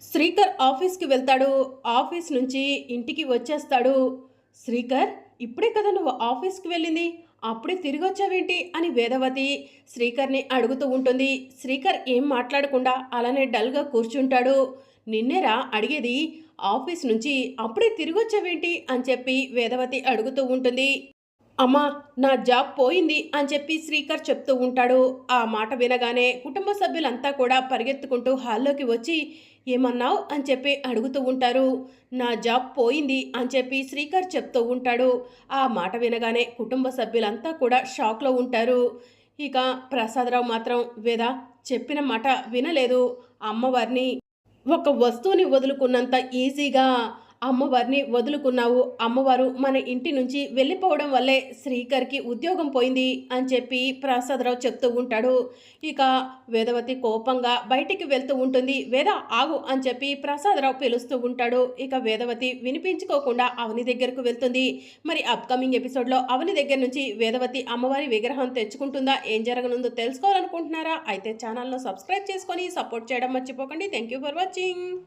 శ్రీకర్ ఆఫీస్కి వెళ్తాడు ఆఫీస్ నుంచి ఇంటికి వచ్చేస్తాడు. శ్రీకర్ ఇప్పుడే కదా నువ్వు ఆఫీస్కి వెళ్ళింది? అప్పుడే తిరిగి వచ్చావేంటి? అని వేదవతి శ్రీకర్ని అడుగుతూ ఉంటుంది. శ్రీకర్ ఏం మాట్లాడకుండా అలానే డల్గా కూర్చుంటాడు. నిన్నేరా అడిగేది? ఆఫీస్ నుంచి అప్పుడే తిరిగి వచ్చావేంటి? అని చెప్పి వేదవతి అడుగుతూ ఉంటుంది. అమ్మా నా జాబ్ పోయింది అని చెప్పి శ్రీకర్ చెప్తూ ఉంటాడు. ఆ మాట వినగానే కుటుంబ సభ్యులంతా కూడా పరిగెత్తుకుంటూ హాల్లోకి వచ్చి ఏమన్నావు? అని చెప్పి అడుగుతూ ఉంటారు. నా జాబ్ పోయింది అని చెప్పి శ్రీకర్ చెప్తూ ఉంటాడు. ఆ మాట వినగానే కుటుంబ సభ్యులంతా కూడా షాక్లో ఉంటారు. ఇక ప్రసాదరావు మాత్రం వేద చెప్పిన మాట వినలేదు. అమ్మవారిని ఒక వస్తువుని వదులుకున్నంత ఈజీగా అమ్మవారిని వదులుకున్నావు అమ్మవారు మన ఇంటి నుంచి వెళ్ళిపోవడం వల్లే శ్రీకర్కి ఉద్యోగం పోయింది అని చెప్పి ప్రసాదరావు చెప్తూ ఉంటాడు. ఇక వేదవతి కోపంగా బయటికి వెళ్తూ ఉంటుంది. వేద ఆగు అని చెప్పి ప్రసాదరావు పిలుస్తూ ఉంటాడు. ఇక వేదవతి వినిపించుకోకుండా అవని దగ్గరకు వెళ్తుంది. మరి అప్కమింగ్ ఎపిసోడ్లో అవని దగ్గర నుంచి వేదవతి అమ్మవారి విగ్రహం తెచ్చుకుంటుందా? ఏం జరగనుందో తెలుసుకోవాలనుకుంటున్నారా? అయితే ఛానల్ను సబ్స్క్రైబ్ చేసుకొని సపోర్ట్ చేయడం మర్చిపోకండి. Thank you for watching